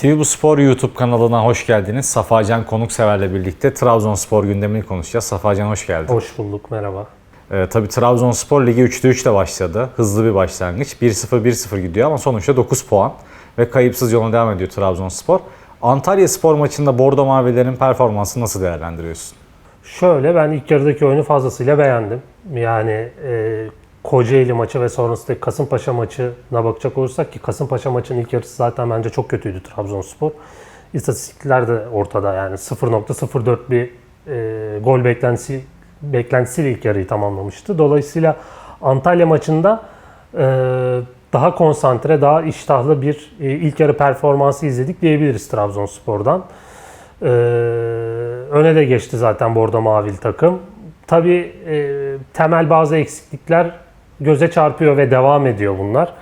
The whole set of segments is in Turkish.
TV Bu Spor YouTube kanalına hoş geldiniz. Safacan Konuksever'le birlikte Trabzonspor gündemini konuşacağız. Safacan hoş geldin. Hoş bulduk, merhaba. Ee, tabii Trabzonspor ligi 3'te 3 ile başladı. Hızlı bir başlangıç. 1-0-1-0 gidiyor ama sonuçta 9 puan ve kayıpsız yoluna devam ediyor Trabzonspor. Antalya Spor maçında Bordo Mavilerin performansını nasıl değerlendiriyorsun? Şöyle ben ilk yarıdaki oyunu fazlasıyla beğendim. Yani e, Kocaeli maçı ve sonrasındaki Kasımpaşa maçına bakacak olursak ki Kasımpaşa maçının ilk yarısı zaten bence çok kötüydü Trabzonspor. İstatistikler de ortada yani 0.04 bir e, gol beklentisi beklentisiyle ilk yarıyı tamamlamıştı. Dolayısıyla Antalya maçında e, daha konsantre, daha iştahlı bir e, ilk yarı performansı izledik diyebiliriz Trabzonspor'dan. Ee, öne de geçti zaten Bordo Mavili takım. Tabii e, temel bazı eksiklikler göze çarpıyor ve devam ediyor bunlar.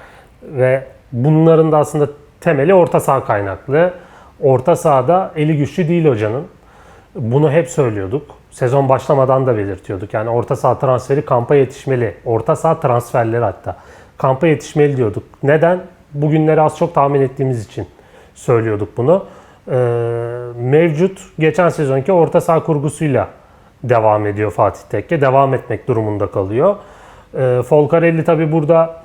Ve bunların da aslında temeli orta saha kaynaklı. Orta sahada eli güçlü değil hocanın. Bunu hep söylüyorduk. Sezon başlamadan da belirtiyorduk. Yani orta saha transferi kampa yetişmeli. Orta saha transferleri hatta. Kampa yetişmeli diyorduk. Neden? Bugünleri az çok tahmin ettiğimiz için söylüyorduk bunu. Ee, mevcut geçen sezonki orta saha kurgusuyla devam ediyor Fatih Tekke. Devam etmek durumunda kalıyor. Ee, Folcarelli tabi burada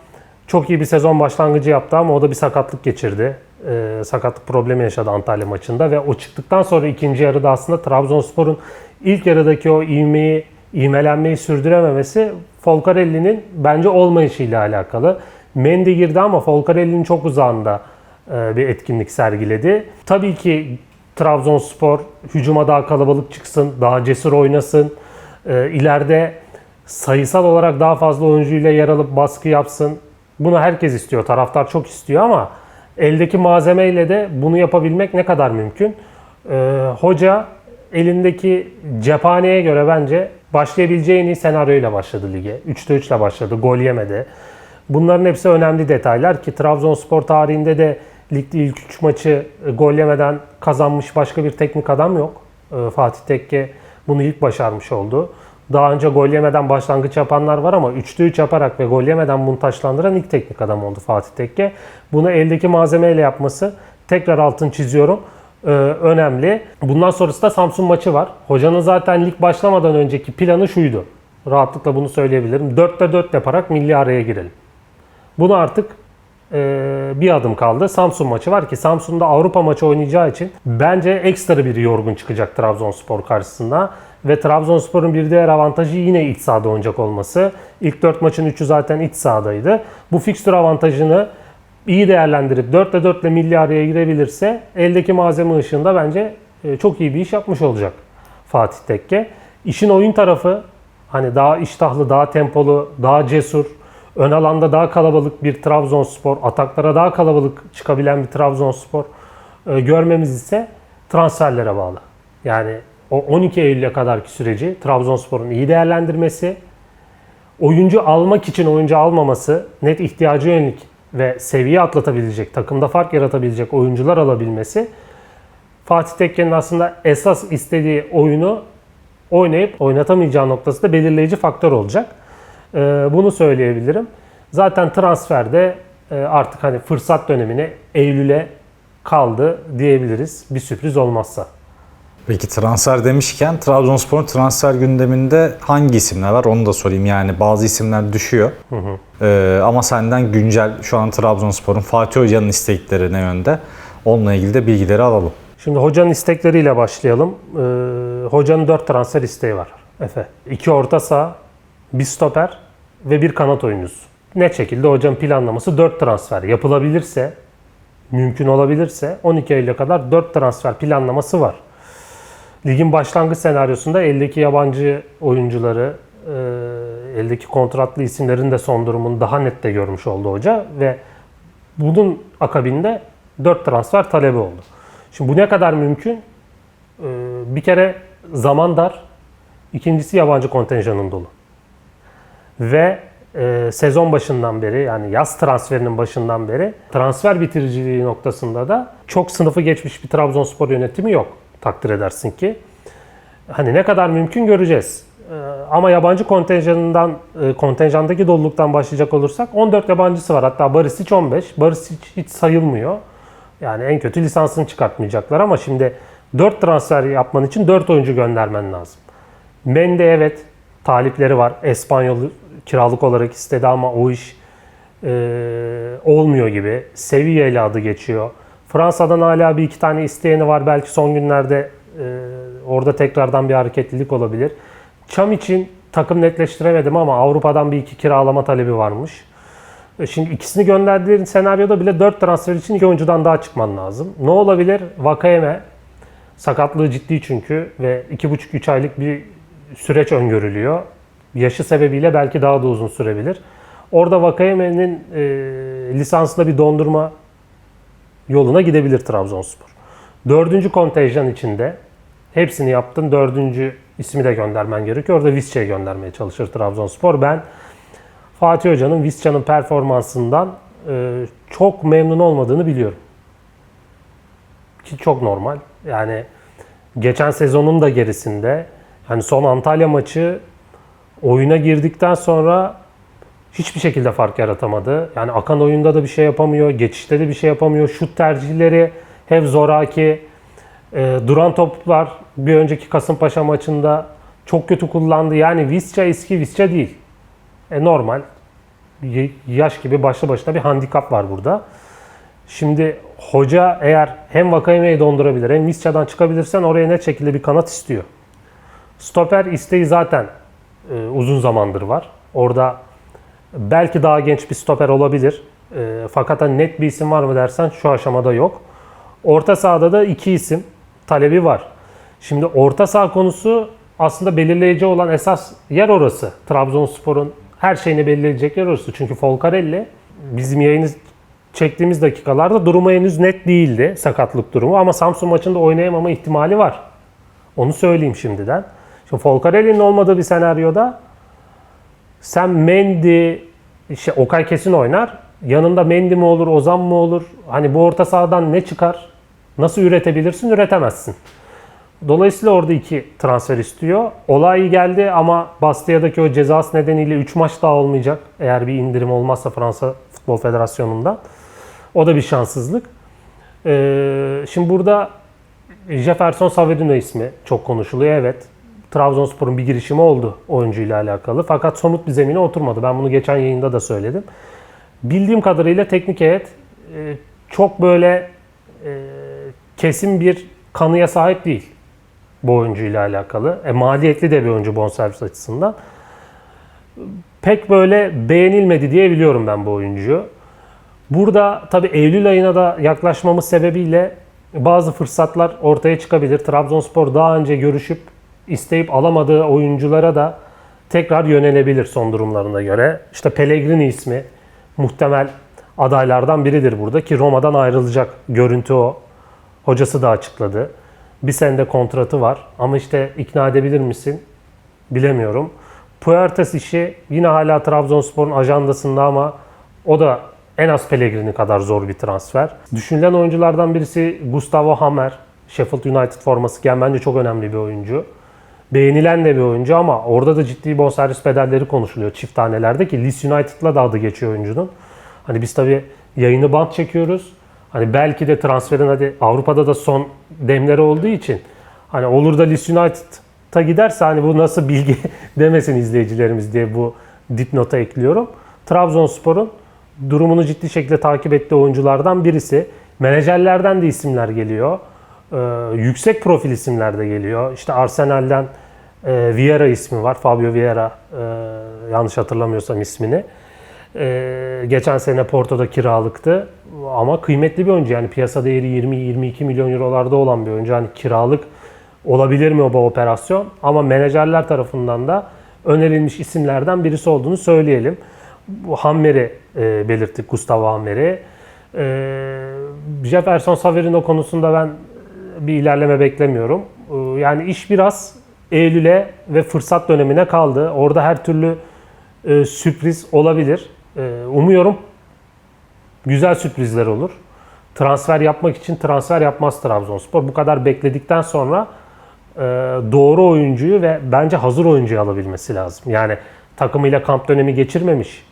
çok iyi bir sezon başlangıcı yaptı ama o da bir sakatlık geçirdi. Ee, sakatlık problemi yaşadı Antalya maçında ve o çıktıktan sonra ikinci yarıda aslında Trabzonspor'un ilk yarıdaki o ivmeyi, ivmelenmeyi sürdürememesi Folcarelli'nin bence olmayışıyla alakalı. Mendy girdi ama Folcarelli'nin çok uzağında e, bir etkinlik sergiledi. Tabii ki Trabzonspor hücuma daha kalabalık çıksın, daha cesur oynasın. E, ileride sayısal olarak daha fazla oyuncuyla yer alıp baskı yapsın. Bunu herkes istiyor, taraftar çok istiyor ama eldeki malzemeyle de bunu yapabilmek ne kadar mümkün? E, hoca elindeki cephaneye göre bence başlayabileceği en iyi senaryoyla başladı lige. 3'te 3 ile başladı, gol yemedi. Bunların hepsi önemli detaylar ki Trabzonspor tarihinde de ligde ilk 3 maçı e, gol yemeden kazanmış başka bir teknik adam yok. E, Fatih Tekke bunu ilk başarmış oldu. Daha önce gol yemeden başlangıç yapanlar var ama 3'te 3 yaparak ve gol yemeden bunu taşlandıran ilk teknik adam oldu Fatih Tekke. Bunu eldeki malzemeyle yapması tekrar altın çiziyorum e, önemli. Bundan sonrası da Samsun maçı var. Hocanın zaten lig başlamadan önceki planı şuydu. Rahatlıkla bunu söyleyebilirim. 4'te 4 yaparak milli araya girelim. Bunu artık e, bir adım kaldı. Samsun maçı var ki Samsun'da Avrupa maçı oynayacağı için bence ekstra bir yorgun çıkacak Trabzonspor karşısında. Ve Trabzonspor'un bir diğer avantajı yine iç sahada oynayacak olması. İlk 4 maçın 3'ü zaten iç sahadaydı. Bu fikstür avantajını iyi değerlendirip 4'te 4 ile milli araya girebilirse eldeki malzeme ışığında bence e, çok iyi bir iş yapmış olacak Fatih Tekke. İşin oyun tarafı hani daha iştahlı, daha tempolu, daha cesur, ön alanda daha kalabalık bir Trabzonspor, ataklara daha kalabalık çıkabilen bir Trabzonspor e, görmemiz ise transferlere bağlı. Yani o 12 Eylül'e kadarki süreci Trabzonspor'un iyi değerlendirmesi, oyuncu almak için oyuncu almaması, net ihtiyacı yönelik ve seviye atlatabilecek, takımda fark yaratabilecek oyuncular alabilmesi Fatih Tekke'nin aslında esas istediği oyunu oynayıp oynatamayacağı noktası da belirleyici faktör olacak. Ee, bunu söyleyebilirim. Zaten transferde e, artık hani fırsat dönemine Eylül'e kaldı diyebiliriz bir sürpriz olmazsa. Peki transfer demişken Trabzonspor'un transfer gündeminde hangi isimler var onu da sorayım. Yani bazı isimler düşüyor. Ee, ama senden güncel şu an Trabzonspor'un Fatih Hoca'nın istekleri ne yönde? Onunla ilgili de bilgileri alalım. Şimdi hocanın istekleriyle başlayalım. Ee, hocanın 4 transfer isteği var. Efe. 2 orta saha, bir stoper ve bir kanat oyuncusu. Net şekilde hocanın planlaması 4 transfer. Yapılabilirse, mümkün olabilirse 12 Eylül'e kadar 4 transfer planlaması var. Ligin başlangıç senaryosunda eldeki yabancı oyuncuları, e, eldeki kontratlı isimlerin de son durumunu daha net de görmüş oldu hoca ve bunun akabinde 4 transfer talebi oldu. Şimdi bu ne kadar mümkün? Ee, bir kere zaman dar, ikincisi yabancı kontenjanın dolu. Ve e, sezon başından beri yani yaz transferinin başından beri transfer bitiriciliği noktasında da çok sınıfı geçmiş bir Trabzonspor yönetimi yok takdir edersin ki. Hani ne kadar mümkün göreceğiz. Ee, ama yabancı kontenjanından, e, kontenjandaki doluluktan başlayacak olursak 14 yabancısı var. Hatta Barisic 15. Barisic hiç sayılmıyor. Yani en kötü lisansını çıkartmayacaklar ama şimdi 4 transfer yapman için 4 oyuncu göndermen lazım. Mende evet talipleri var. Espanyol kiralık olarak istedi ama o iş e, olmuyor gibi. Sevilla ile adı geçiyor. Fransa'dan hala bir iki tane isteyeni var. Belki son günlerde e, orada tekrardan bir hareketlilik olabilir. Çam için takım netleştiremedim ama Avrupa'dan bir iki kiralama talebi varmış. E, Şimdi ikisini gönderdiğin senaryoda bile 4 transfer için iki oyuncudan daha çıkman lazım. Ne olabilir? Vakayeme sakatlığı ciddi çünkü ve 2,5-3 aylık bir süreç öngörülüyor. Yaşı sebebiyle belki daha da uzun sürebilir. Orada Vakayeme'nin e, lisansında bir dondurma yoluna gidebilir Trabzonspor. Dördüncü kontenjan içinde hepsini yaptın. Dördüncü ismi de göndermen gerekiyor. Orada Visca'yı göndermeye çalışır Trabzonspor. Ben Fatih Hoca'nın Visca'nın performansından e, çok memnun olmadığını biliyorum. Ki çok normal. Yani geçen sezonun da gerisinde hani son Antalya maçı oyuna girdikten sonra hiçbir şekilde fark yaratamadı. Yani akan oyunda da bir şey yapamıyor, geçişte de bir şey yapamıyor. Şut tercihleri hep zoraki. E, duran toplar bir önceki Kasımpaşa maçında çok kötü kullandı. Yani Visca eski Visca değil. E, normal. Yaş gibi başlı başına bir handikap var burada. Şimdi hoca eğer hem Vakayeme'yi dondurabilir hem Visca'dan çıkabilirsen oraya net şekilde bir kanat istiyor. Stoper isteği zaten e, uzun zamandır var. Orada belki daha genç bir stoper olabilir. E, fakat hani net bir isim var mı dersen şu aşamada yok. Orta sahada da iki isim talebi var. Şimdi orta saha konusu aslında belirleyici olan esas yer orası. Trabzonspor'un her şeyini belirleyecek yer orası. Çünkü Folcarelli bizim yayını çektiğimiz dakikalarda durumu henüz net değildi. Sakatlık durumu ama Samsun maçında oynayamama ihtimali var. Onu söyleyeyim şimdiden. Şimdi Folcarelli'nin olmadığı bir senaryoda sen Mendy, işte Okay kesin oynar. Yanında Mendy mi olur, Ozan mı olur? Hani bu orta sahadan ne çıkar? Nasıl üretebilirsin? Üretemezsin. Dolayısıyla orada iki transfer istiyor. Olay iyi geldi ama Bastia'daki o cezası nedeniyle 3 maç daha olmayacak. Eğer bir indirim olmazsa Fransa Futbol Federasyonu'ndan. O da bir şanssızlık. Ee, şimdi burada Jefferson Saverino ismi çok konuşuluyor. Evet. Trabzonspor'un bir girişimi oldu oyuncuyla alakalı. Fakat somut bir zemine oturmadı. Ben bunu geçen yayında da söyledim. Bildiğim kadarıyla teknik heyet e, çok böyle e, kesin bir kanıya sahip değil bu oyuncuyla alakalı. E, maliyetli de bir oyuncu bonservis açısından. Pek böyle beğenilmedi diye biliyorum ben bu oyuncuyu. Burada tabii Eylül ayına da yaklaşmamız sebebiyle bazı fırsatlar ortaya çıkabilir. Trabzonspor daha önce görüşüp isteyip alamadığı oyunculara da tekrar yönelebilir son durumlarına göre. İşte Pellegrini ismi muhtemel adaylardan biridir burada ki Roma'dan ayrılacak görüntü o. Hocası da açıkladı. Bir senede kontratı var ama işte ikna edebilir misin bilemiyorum. Puertas işi yine hala Trabzonspor'un ajandasında ama o da en az Pellegrini kadar zor bir transfer. Düşünülen oyunculardan birisi Gustavo Hammer. Sheffield United forması giyen bence çok önemli bir oyuncu. Beğenilen de bir oyuncu ama orada da ciddi bonservis bedelleri konuşuluyor çift tanelerde ki Leeds United'la da adı geçiyor oyuncunun. Hani biz tabii yayını bant çekiyoruz. Hani belki de transferin hadi Avrupa'da da son demleri olduğu için hani olur da Leeds United'a giderse hani bu nasıl bilgi demesin izleyicilerimiz diye bu dipnota ekliyorum. Trabzonspor'un durumunu ciddi şekilde takip ettiği oyunculardan birisi. Menajerlerden de isimler geliyor. Ee, yüksek profil isimler de geliyor. İşte Arsenal'den e, Vieira ismi var. Fabio Vieira e, yanlış hatırlamıyorsam ismini. E, geçen sene Porto'da kiralıktı. Ama kıymetli bir oyuncu. Yani piyasa değeri 20-22 milyon eurolarda olan bir oyuncu. Hani kiralık olabilir mi o bu operasyon? Ama menajerler tarafından da önerilmiş isimlerden birisi olduğunu söyleyelim. Hammer'i e, belirttik, Gustavo Hammer'i. E, Jefferson Saverino konusunda ben bir ilerleme beklemiyorum. E, yani iş biraz Eylül'e ve fırsat dönemine kaldı. Orada her türlü e, sürpriz olabilir. E, umuyorum güzel sürprizler olur. Transfer yapmak için transfer yapmaz Trabzonspor. Bu kadar bekledikten sonra e, doğru oyuncuyu ve bence hazır oyuncuyu alabilmesi lazım. Yani takımıyla kamp dönemi geçirmemiş,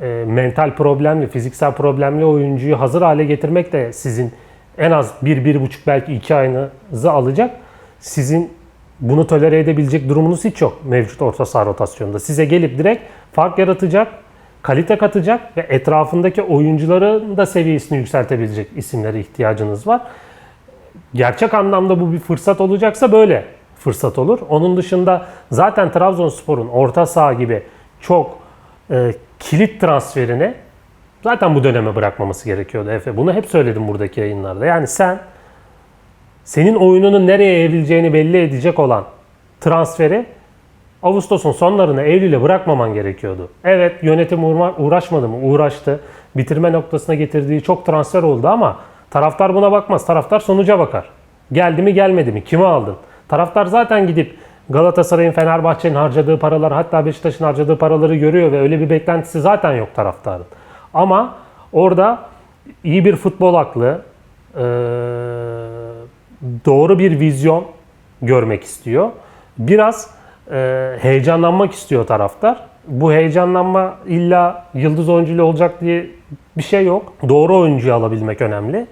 e, mental problemli, fiziksel problemli oyuncuyu hazır hale getirmek de sizin En az 1-1,5 belki 2 ayınızı alacak. Sizin bunu tolere edebilecek durumunuz hiç yok mevcut orta saha rotasyonunda. Size gelip direkt fark yaratacak, kalite katacak ve etrafındaki oyuncuların da seviyesini yükseltebilecek isimlere ihtiyacınız var. Gerçek anlamda bu bir fırsat olacaksa böyle fırsat olur. Onun dışında zaten Trabzonspor'un orta saha gibi çok e, kilit transferini zaten bu döneme bırakmaması gerekiyordu Efe. Bunu hep söyledim buradaki yayınlarda. Yani sen senin oyununun nereye evrileceğini belli edecek olan transferi Ağustos'un sonlarına Eylül'e bırakmaman gerekiyordu. Evet yönetim uğra- uğraşmadı mı? Uğraştı. Bitirme noktasına getirdiği çok transfer oldu ama taraftar buna bakmaz. Taraftar sonuca bakar. Geldi mi gelmedi mi? Kimi aldın? Taraftar zaten gidip Galatasaray'ın, Fenerbahçe'nin harcadığı paralar hatta Beşiktaş'ın harcadığı paraları görüyor ve öyle bir beklentisi zaten yok taraftarın. Ama orada iyi bir futbol aklı, eee, doğru bir vizyon görmek istiyor. Biraz e, heyecanlanmak istiyor taraftar. Bu heyecanlanma illa yıldız oyuncuyla olacak diye bir şey yok. Doğru oyuncuyu alabilmek önemli.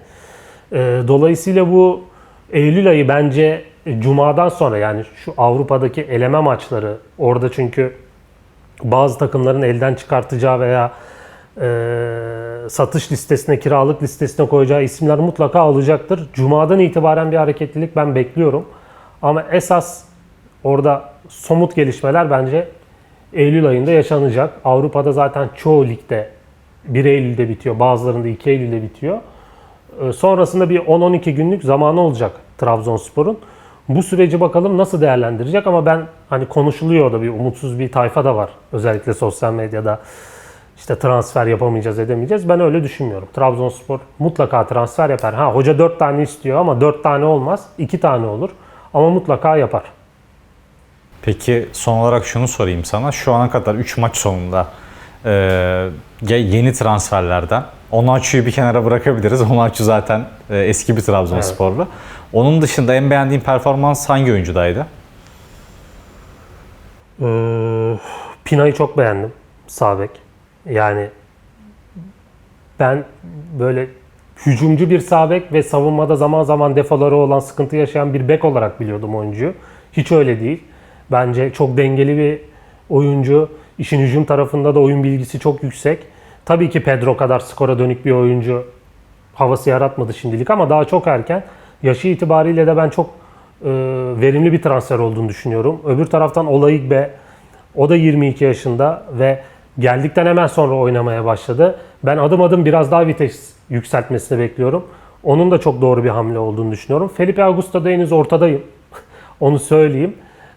E, dolayısıyla bu Eylül ayı bence Cuma'dan sonra yani şu Avrupa'daki eleme maçları orada çünkü bazı takımların elden çıkartacağı veya e, satış listesine, kiralık listesine koyacağı isimler mutlaka alacaktır. Cuma'dan itibaren bir hareketlilik ben bekliyorum. Ama esas orada somut gelişmeler bence Eylül ayında yaşanacak. Avrupa'da zaten çoğu ligde 1 Eylül'de bitiyor, bazılarında 2 Eylül'de bitiyor. E, Sonrasında bir 10-12 günlük zamanı olacak Trabzonspor'un. Bu süreci bakalım nasıl değerlendirecek ama ben hani konuşuluyor da bir umutsuz bir tayfa da var. Özellikle sosyal medyada işte transfer yapamayacağız edemeyeceğiz. Ben öyle düşünmüyorum. Trabzonspor mutlaka transfer yapar. Ha hoca 4 tane istiyor ama 4 tane olmaz. 2 tane olur. Ama mutlaka yapar. Peki son olarak şunu sorayım sana. Şu ana kadar 3 maç sonunda e, ye- yeni transferlerden Onaçu'yu bir kenara bırakabiliriz. Onaçu zaten e, eski bir Trabzonsporlu. Onun dışında en beğendiğin performans hangi oyuncudaydı? Ee, Pina'yı çok beğendim. Sağ bek. Yani ben böyle hücumcu bir sağ bek ve savunmada zaman zaman defoları olan sıkıntı yaşayan bir bek olarak biliyordum oyuncuyu. Hiç öyle değil. Bence çok dengeli bir oyuncu. İşin hücum tarafında da oyun bilgisi çok yüksek. Tabii ki Pedro kadar skora dönük bir oyuncu havası yaratmadı şimdilik ama daha çok erken. Yaşı itibariyle de ben çok e, verimli bir transfer olduğunu düşünüyorum. Öbür taraftan Olayigbe o da 22 yaşında ve geldikten hemen sonra oynamaya başladı. Ben adım adım biraz daha vites yükseltmesini bekliyorum. Onun da çok doğru bir hamle olduğunu düşünüyorum. Felipe Augusto'da henüz ortadayım. Onu söyleyeyim.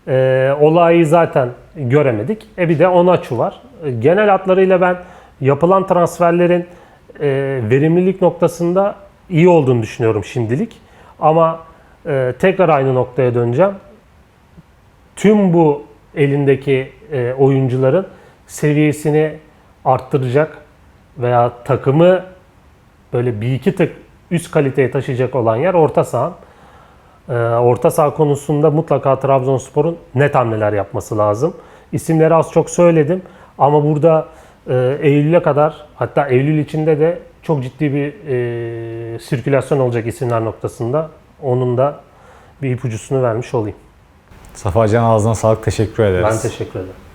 Ee, olayı zaten göremedik. E bir de Onaçu var. E, Genel hatlarıyla ben yapılan transferlerin e, verimlilik noktasında iyi olduğunu düşünüyorum şimdilik. Ama e, tekrar aynı noktaya döneceğim. Tüm bu elindeki e, oyuncuların seviyesini arttıracak veya takımı böyle bir iki tık üst kaliteye taşıyacak olan yer orta saha. Ee, orta saha konusunda mutlaka Trabzonspor'un net hamleler yapması lazım. İsimleri az çok söyledim ama burada e, Eylül'e kadar hatta Eylül içinde de çok ciddi bir e, sirkülasyon olacak isimler noktasında. Onun da bir ipucusunu vermiş olayım. Safa Can ağzına sağlık teşekkür ederiz. Ben teşekkür ederim.